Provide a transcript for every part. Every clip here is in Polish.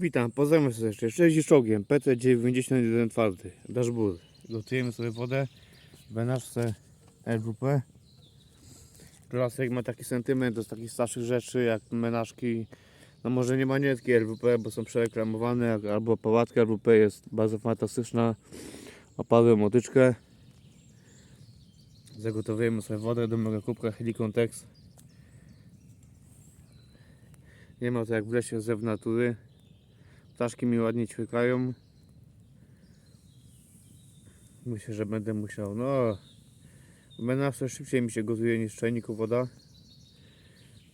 Witam, pozdrawiam serdecznie. Cześć czołgiem, PT91 twardy, dashboard. Gotujemy sobie wodę w benaszce LWP. Klasek ma taki sentyment do takich starszych rzeczy jak menażki. No może nie manietki LWP, bo są przereklamowane, albo pałatka LWP jest bardzo fantastyczna. Opadłem motyczkę. Zagotowujemy sobie wodę do mojego kubka Helicon Tex. Nie ma to jak w lesie zew natury. Ptaszki mi ładnie ćwierkają. Myślę, że będę musiał. No, menawce szybciej mi się gotuje niż w czajniku woda.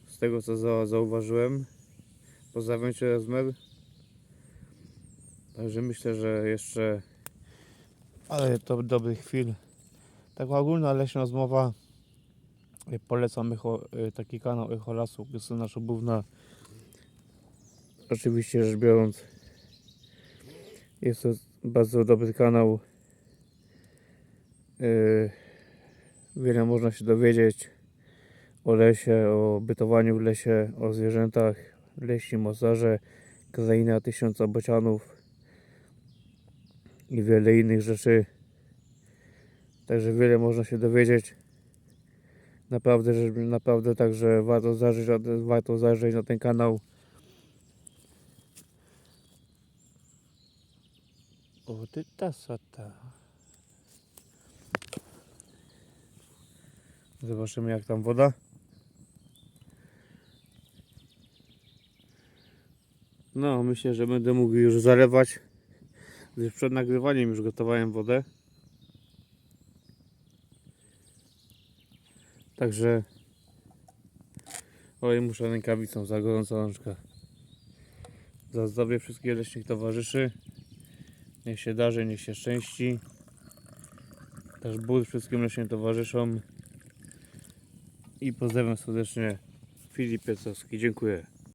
Z tego co za, zauważyłem. Pozdrawiam Cię Esmer. Także myślę, że jeszcze. Ale to dobrych chwil. Taka ogólna leśna rozmowa. Polecam echo, y, taki kanał Echo Lasu, Krystyna Szubówna. Oczywiście rzecz biorąc, jest to bardzo dobry kanał. Yy, Wiele można się dowiedzieć o lesie, o bytowaniu w lesie, o zwierzętach, leśni mocarze, kraina tysiąca bocianów i wiele innych rzeczy. Także wiele można się dowiedzieć. Naprawdę, naprawdę także warto zajrzeć, warto zajrzeć na ten kanał. O ty ta sata. Zobaczymy jak tam woda. No, myślę, że będę mógł już zalewać. Gdyż przed nagrywaniem już gotowałem wodę. Także Oj, muszę rękawicą za gorąca rączka. Za zdrowie wszystkich leśnych towarzyszy. Niech się darzy, niech się szczęści. Też ból wszystkim leśnym towarzyszom. I pozdrawiam serdecznie Filip Piecowski. Dziękuję.